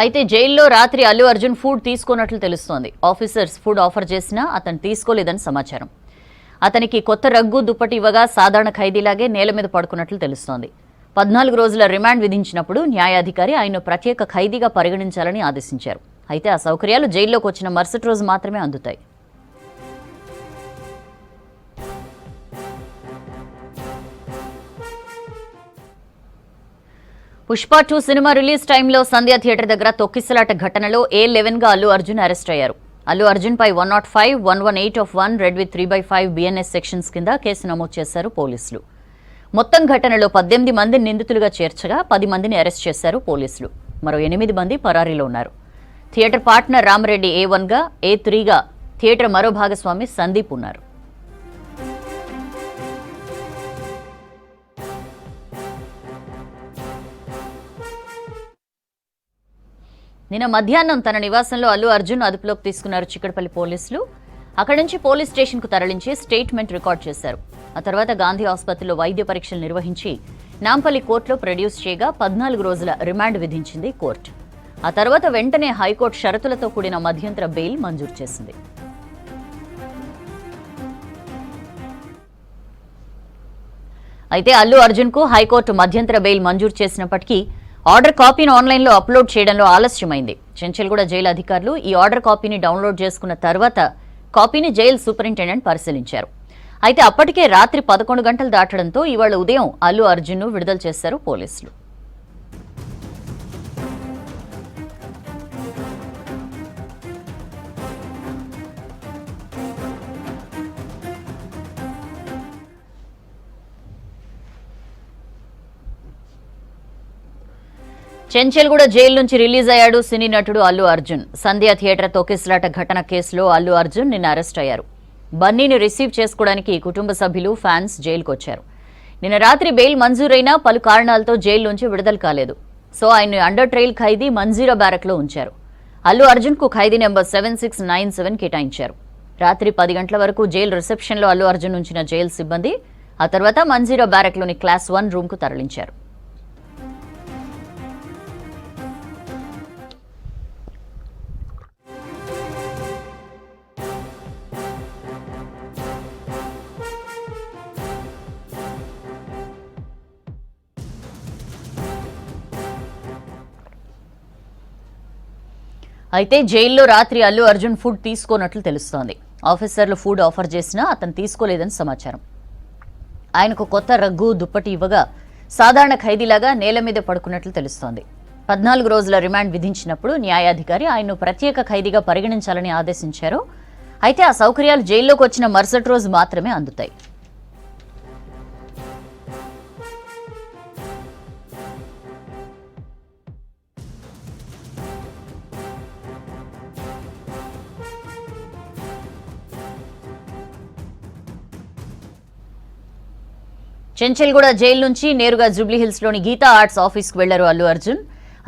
అయితే జైల్లో రాత్రి అల్లు అర్జున్ ఫుడ్ తీసుకున్నట్లు తెలుస్తోంది. ఆఫీసర్స్ ఫుడ్ ఆఫర్ చేసినా అతను తీసుకోలేదని సమాచారం. అతనికి కొత్త రగ్గు దుప్పటి ఇవ్వగా సాధారణ ఖైదీలాగే నేల మీద పడుకున్నట్లు తెలుస్తోంది. పద్నాలుగు రోజుల రిమాండ్ విధించినప్పుడు న్యాయాధికారి ఆయన ప్రత్యేక ఖైదీగా పరిగణించాలని ఆదేశించారు. అయితే ఆ సౌకర్యాలు జైల్లోకి వచ్చిన మరుసటి రోజు మాత్రమే అందుతాయి. పుష్ప టూ సినిమా రిలీజ్ టైంలో సంధ్య థియేటర్ దగ్గర తొక్కిసలాట ఘటనలో ఏ లెవెన్గా అల్లు అర్జున్ అరెస్ట్ అయ్యారు. అల్లు అర్జున్ పై one not five one one eight of one read with three by five BNS sections కింద కేసు నమోదు చేశారు పోలీసులు. మొత్తం ఘటనలో పద్దెనిమిది మంది నిందితులుగా చేర్చగా పది మందిని అరెస్ట్ చేశారు పోలీసులు. మరో ఎనిమిది మంది పరారీలో ఉన్నారు. థియేటర్ పార్ట్నర్ రామరెడ్డి ఏ వన్గా ఏ త్రీగా థియేటర్ మరో భాగస్వామి సందీప్ ఉన్నారు. నిన్న మధ్యాహ్నం తన నివాసంలో అల్లు అర్జున్ అదుపులోకి తీసుకున్నారు చిక్కడపల్లి పోలీసులు. అక్కడి నుంచి పోలీస్ స్టేషన్కు తరలించి స్టేట్మెంట్ రికార్డ్ చేశారు. ఆ తర్వాత గాంధీ ఆసుపత్రిలో వైద్య పరీక్షలు నిర్వహించి నాంపల్లి కోర్టులో ప్రొడ్యూస్ చేయగా పద్నాలుగు రోజుల రిమాండ్ విధించింది కోర్టు. ఆ తర్వాత వెంటనే హైకోర్టు షరతులతో కూడిన మధ్యంతర బెయిల్ మంజూరు చేసింది. అయితే అల్లు అర్జున్కు హైకోర్టు మధ్యంతర బెయిల్ మంజూరు చేసినప్పటికీ ఆర్డర్ కాపీని ఆన్లైన్లో అప్లోడ్ చేయడంలో ఆలస్యమైంది. చెంచల్గూడ జైలు అధికారులు ఈ ఆర్డర్ కాపీని డౌన్లోడ్ చేసుకున్న తర్వాత కాపీని జైలు సూపరింటెండెంట్ పరిశీలించారు. అయితే అప్పటికే రాత్రి పదకొండు గంటలు దాటడంతో ఇవాళ ఉదయం అల్లు అర్జున్ను విడుదల చేశారు పోలీసులు. చెంచెల్గూడ జైలు నుంచి రిలీజ్ అయ్యాడు సినీ నటుడు అల్లు అర్జున్. సంధ్య థియేటర్ తొక్కిసలాట ఘటన కేసులో అల్లు అర్జున్ నిన్న అరెస్ట్ అయ్యారు. బన్నీని రిసీవ్ చేసుకోవడానికి కుటుంబ సభ్యులు ఫ్యాన్స్ జైలుకు వచ్చారు నిన్న రాత్రి బెయిల్ మంజూరైనా పలు కారణాలతో జైలు నుంచి విడుదల కాలేదు. సో ఆయన్ని అండర్ ట్రయల్ ఖైదీ మంజీరా బ్యారక్లో ఉంచారు. అల్లు అర్జున్కు ఖైదీ number seven six nine seven కేటాయించారు. రాత్రి పది గంటల వరకు జైలు రిసెప్షన్లో అల్లు అర్జున్ ఉంచిన జైలు సిబ్బంది ఆ తర్వాత మంజీరా బ్యారక్లోని క్లాస్ వన్ రూమ్కు తరలించారు. అయితే జైల్లో రాత్రి అల్లు అర్జున్ ఫుడ్ తీసుకోనట్లు తెలుస్తోంది. ఆఫీసర్లు ఫుడ్ ఆఫర్ చేసినా అతను తీసుకోలేదని సమాచారం. ఆయనకు కొత్త రగ్గు దుప్పటి ఇవ్వగా సాధారణ ఖైదీలాగా నేల మీద పడుకున్నట్లు తెలుస్తోంది. పద్నాలుగు రోజుల రిమాండ్ విధించినప్పుడు న్యాయాధికారి ఆయన్ను ప్రత్యేక ఖైదీగా పరిగణించాలని ఆదేశించారు. అయితే ఆ సౌకర్యాలు జైల్లోకి వచ్చిన మరుసటి రోజు మాత్రమే అందుతాయి. చెంచల్గూడ జైలు నుంచి నేరుగా జూబ్లీహిల్స్లోని గీతా ఆర్ట్స్ ఆఫీస్కు వెళ్ళారు అల్లు అర్జున్.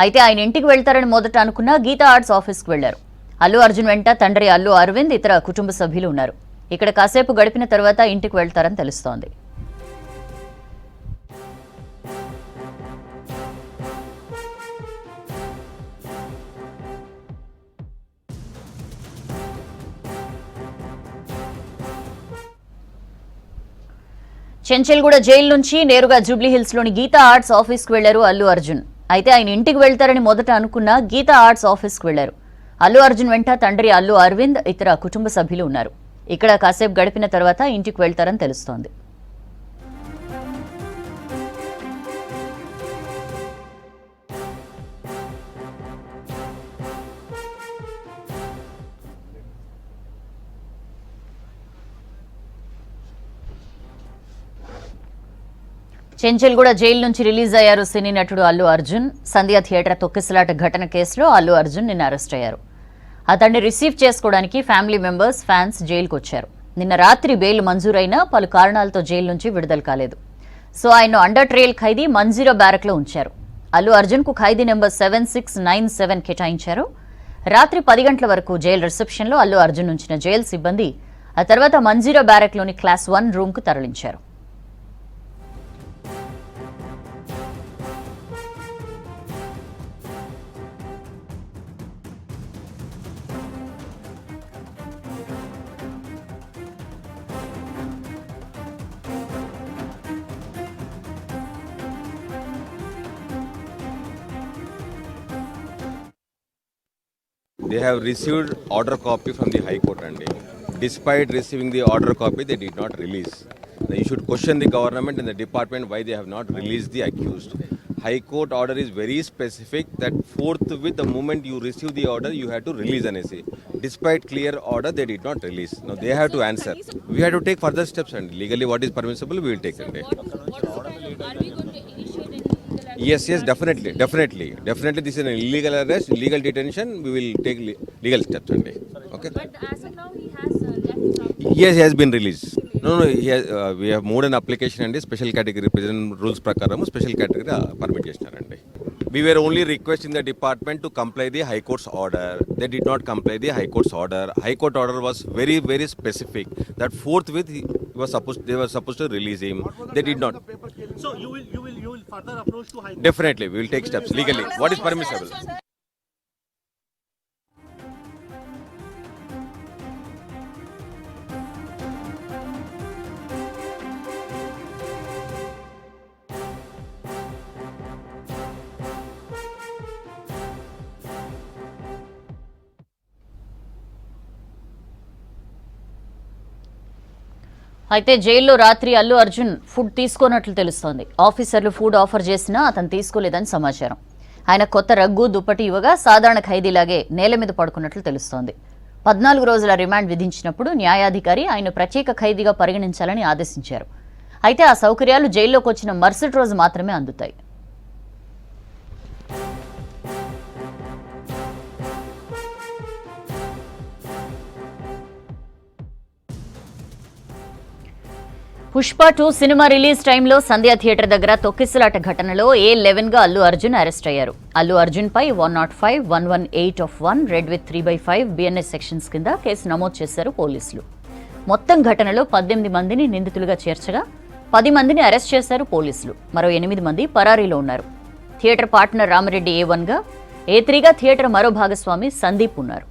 అయితే ఆయన ఇంటికి వెళ్తారని మొదట అనుకున్న గీతా ఆర్ట్స్ ఆఫీస్కు వెళ్ళారు. అల్లు అర్జున్ వెంట తండ్రి అల్లు అరవింద్ ఇతర కుటుంబ సభ్యులు ఉన్నారు. ఇక్కడ కాసేపు గడిపిన తర్వాత ఇంటికి వెళ్తారని తెలుస్తోంది. చెంచల్గూడ జైలు నుంచి నేరుగా జూబ్లీహిల్స్లోని గీతా ఆర్ట్స్ ఆఫీస్కి వెళ్ళారు అల్లు అర్జున్. అయితే ఆయన ఇంటికి వెళ్తారని మొదట అనుకున్న గీతా ఆర్ట్స్ ఆఫీస్కి వెళ్ళారు అల్లు అర్జున్ వెంట తండ్రి అల్లు అరవింద్ ఇతర కుటుంబ సభ్యులు ఉన్నారు. ఇక్కడ కాసేపు గడిపిన తర్వాత ఇంటికి వెళ్తారని తెలుస్తోంది. చెంచల్గూడ జైలు నుంచి రిలీజ్ అయ్యారు సినీ నటుడు అల్లు అర్జున్. సంధ్య థియేటర్ తొక్కిసలాట ఘటన కేసులో అల్లు అర్జున్ నిన్న అరెస్ట్ అయ్యారు. అతన్ని రిసీవ్ చేసుకోవడానికి ఫ్యామిలీ మెంబర్స్ ఫ్యాన్స్ జైలుకు వచ్చారు నిన్న రాత్రి బెయిల్ మంజూరైనా పలు కారణాలతో జైలు నుంచి విడుదల కాలేదు. సో ఆయన అండర్ ట్రయల్ ఖైదీ మంజీరా బ్యారక్లో ఉంచారు. అల్లు అర్జున్కు ఖైదీ number seven six nine seven కేటాయించారు. రాత్రి పది గంటల వరకు జైలు రిసెప్షన్లో అల్లు అర్జున్ ఉంచిన జైలు సిబ్బంది ఆ తర్వాత మంజీరా బ్యారక్లోని క్లాస్ వన్ రూమ్కు తరలించారు. They have received order copy from the High Court and despite receiving the order copy, they did not release. Now you should question the government and the department why they have not released the accused. High Court order is very specific that forthwith the moment you receive the order, you have to release an essay. Despite clear order, they did not release. Now they have to answer. We have to take further steps and legally what is permissible, we will take it. Yes, yes, definitely, definitely, definitely. This is an illegal arrest, illegal detention. We will take le- legal steps only. Okay. But as of now, he has uh, left his office. Yes, he has been released. No, no, he has, uh, we have moved an application and special category prison rules ప్రకారం special category permit చేసినారండి we were only requesting the department to comply the high court's order. They did not comply the high court's order. High court order was very very specific that forthwith he was supposed they were supposed to release him. They did not. So you will, you will, you will further approach to High Court. definitely we will take steps legally. what is permissible అయితే జైల్లో రాత్రి Allu Arjun food తీసుకోనట్లు తెలుస్తోంది. ఆఫీసర్లు food offer చేసినా అతను తీసుకోలేదని సమాచారం. ఆయన కొత్త రగ్గు దుప్పటి ఇవ్వగా సాధారణ ఖైదీలాగే నేల మీద పడుకున్నట్లు తెలుస్తోంది. పద్నాలుగు రోజుల రిమాండ్ విధించినప్పుడు న్యాయాధికారి ఆయన ప్రత్యేక ఖైదీగా పరిగణించాలని ఆదేశించారు. అయితే ఆ సౌకర్యాలు జైల్లోకి వచ్చిన మరుసటి రోజు మాత్రమే అందుతాయి. పుష్ప టూ సినిమా రిలీజ్ టైంలో సంధ్యా థియేటర్ దగ్గర తొక్కిసలాట ఘటనలో ఏ లెవెన్గా అల్లు అర్జున్ అరెస్ట్ అయ్యారు. అల్లు అర్జున్ పై one not five one one eight of one read with three by five BNS sections కింద కేసు నమోదు చేశారు పోలీసులు. మొత్తం ఘటనలో పద్దెనిమిది మందిని నిందితులుగా చేర్చగా పది మందిని అరెస్ట్ చేశారు పోలీసులు. మరో ఎనిమిది మంది పరారీలో ఉన్నారు. థియేటర్ పార్ట్నర్ రామిరెడ్డి ఏ వన్గా ఏ త్రీగా థియేటర్ మరో భాగస్వామి సందీప్ ఉన్నారు.